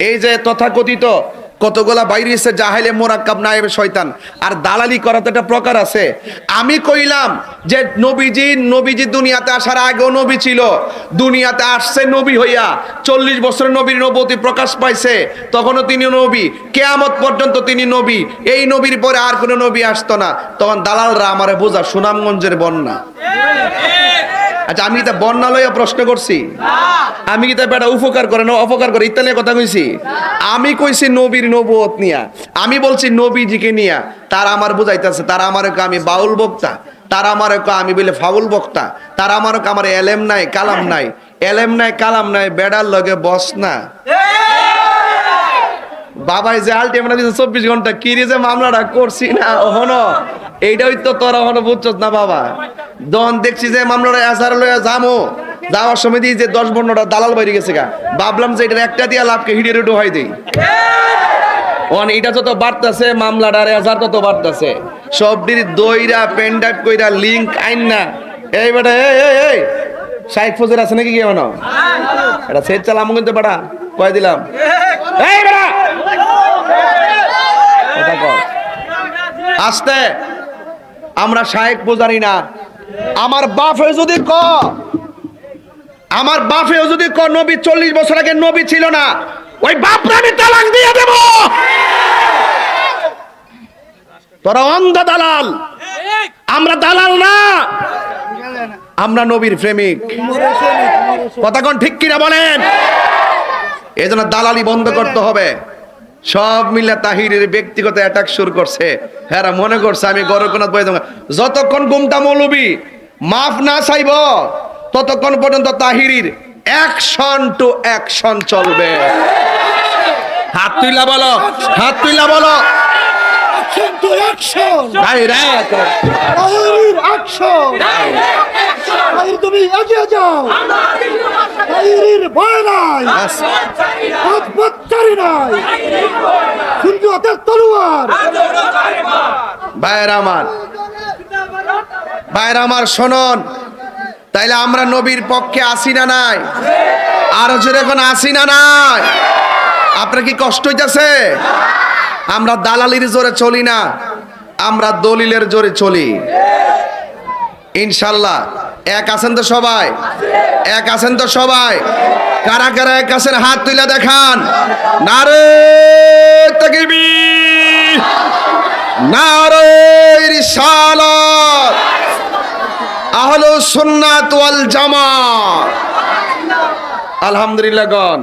এই যে তথাকথিত কতগুলা বাইরে এসে জাহাইলে মোরাক্কাব নায়েবে শয়তান, আর দালালি করা তো একটা প্রকার আছে। আমি কইলাম যে নবীজি নবীজি দুনিয়াতে আসার আগেও নবী ছিল, দুনিয়াতে আসছে নবী হইয়া, চল্লিশ বছরের নবীর নবতী প্রকাশ পাইছে, তখনও তিনি নবী, কেয়ামত পর্যন্ত তিনি নবী, এই নবীর পরে আর কোনো নবী আসতো না, তখন দালালরা আমারে বোঝা সুনামগঞ্জের বন্যা। আচ্ছা আমি তা বন্যা লইয়া প্রশ্ন করছি? আমি কি তা বেটা উপকার করে না অপকার করে? ইত্যাদি কথা কইছি? আমি কইছি নবীর নবুয়ত নিয়া। আমি বলছি নবীজিকে নিয়া। তারা আমার বুঝাইতেছে তারা আমার আমি বাউল বক্তা। তারা আমার আমি বলে ফাউল বক্তা। তারা আমার আমার এলেম নাই কালাম নাই। এলেম নাই কালাম নাই বেড়ার লগে বস না। বাবাই যে আলটিমেট দিছে চব্বিশ ঘণ্টা কি রে যে মামলাটা করছি না হন এইটাই তো তোরা হন বুঝছস না বাবা? দন দেখছি যে মামলাটা আসার লইয়া যামো। যাওয়ার সময় দিয়ে যে দশ পনেরোটা দালাল বাইরে গেছে গা। ভাবলাম যে এটার একটা দিয়া লাভকে হিডে রুডো হয় দেই। অন এটা যত বাড়তেছে তত বাড়তেছে। সবটির দইরা কইরা লিংক আইন না। এই বেটা, এই এই এই ফজর আছে নাকি কি এমন এটা সেট চালাম কিন্তু বেটা, কয় দিলাম? এই বেটা। আস্তে! আমরা শায়েক পূজারি না। আমার বাপে যদি ক, আমার বাপেও যদি ক, নবী চল্লিশ বছর আগে নবী ছিল না, ওই বাপরে আমি তালাক দিয়ে দেব। তোরা অন্ধ দালাল। আমরা দালাল না। আমরা নবীর প্রেমিক। কথা কোন ঠিক কিনা বলেন? এই জন্য দালালি বন্ধ করতে হবে। সব মিলে তাহিরের ব্যক্তিগত অ্যাটাক শুরু করছে। হ্যাঁ মনে করছে আমি গরকনাথ বই দেবো যতক্ষণ গুমটা মৌলবি মাফ না চাইব ততক্ষণ পর্যন্ত তাহিরির অ্যাকশন টু অ্যাকশন চলবে। হাত তুইলা বলো হাত তুইলা বলো। তুমি এগিয়ে যাও। তাহিরির ভয় নাই হাত পত্তারি নাই কিন্তু হাতের তলোয়ার। ভাইয়ের আমার ভাইয়ের আমার শোনন, তাইলে আমরা নবীর পক্ষে আসি না নাই? আর জোরে এখন আসি না নাই? আপনার কি কষ্ট হইতেছে? আমরা দালালির জোরে চলি না, আমরা দলিলের জোরে চলি। ইনশাল্লাহ, এক আছেন তো সবাই? এক আছেন তো সবাই? কারা কারা কাছের হাত তুলে দেখান? নারে তাকবীর। নারে রিসালাত আহলে সুন্নাত ওয়াল জামাত। আলহামদুলিল্লাহ গণ।